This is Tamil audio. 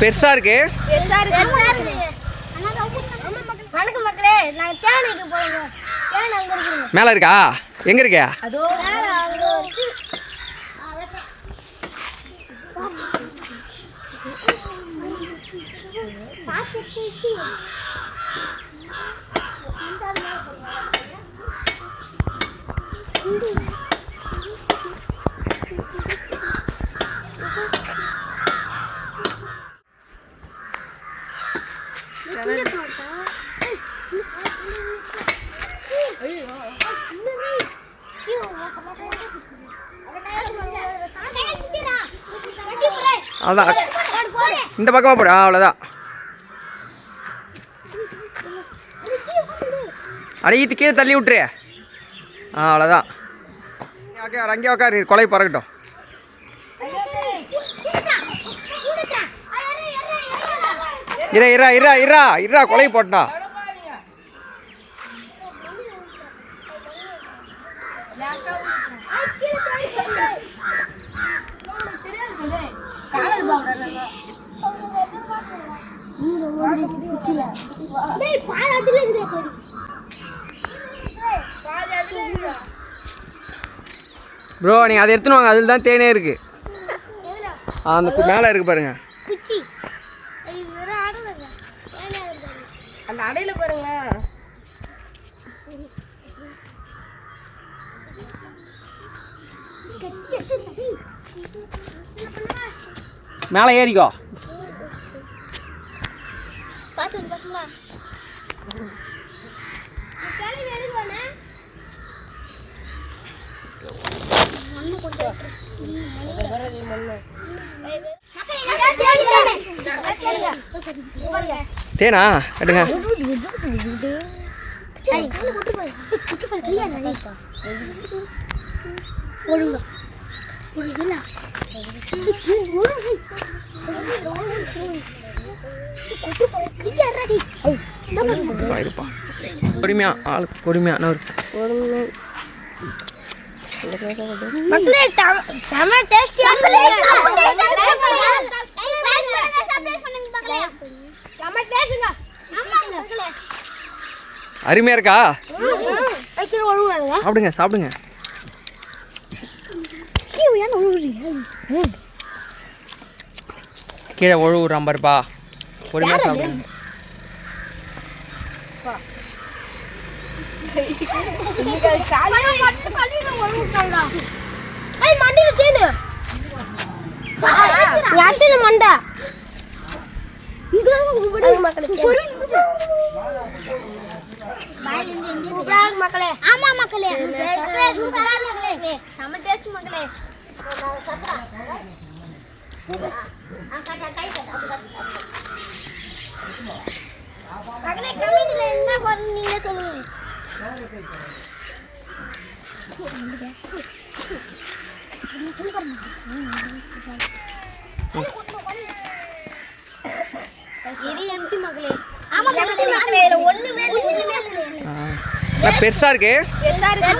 பெருசா இருக்கு. வணக்கம் மக்களே நாங்க தேனிக்கு போறோம் தேன் அங்க இருக்குங்க மேலே இருக்கா? எங்கே இருக்கா? அதோ. மேல அங்க அதான் இந்த பக்கமாக போடு. அவ்வளோதான் அடையிட்டு கீழே தள்ளி விட்டுரு. ஆ அவ்வளோதான் ஓகே அங்கே உட்காரு கொலை பறக்கட்டும் இரா இரா இரா இரா இரா கொலை போட்டா. ப்ரோ நீங்கள் அதை எடுத்துன்னு வாங்க. அதில் தான் தேனே இருக்குது அந்த மேலே இருக்கு பாருங்க. அந்த அடையில பாருங்க மேலே ஏறிக்கோ மண்ணு கொஞ்சம் தேனா இருப்பா பொறுமையா ஆள் பொறுமையா நான் மக்களே செம டேஸ்டியா அருமையாக இருக்கா? வைக்கிற சாப்பிடுங்க சாப்பிடுங்க. கீழே ஒழுகுறான் பாருப்பா பொறுமையாக சாப்பிடுங்க. ஏய் மக்களே. ஆமா மக்களே. செம டேஸ்ட் மக்களே. மக்களே கமெண்ட்ல என்ன பண்ணு நீங்க சொல்லுங்க? பெருசா இருக்கு பெருசா இருக்கு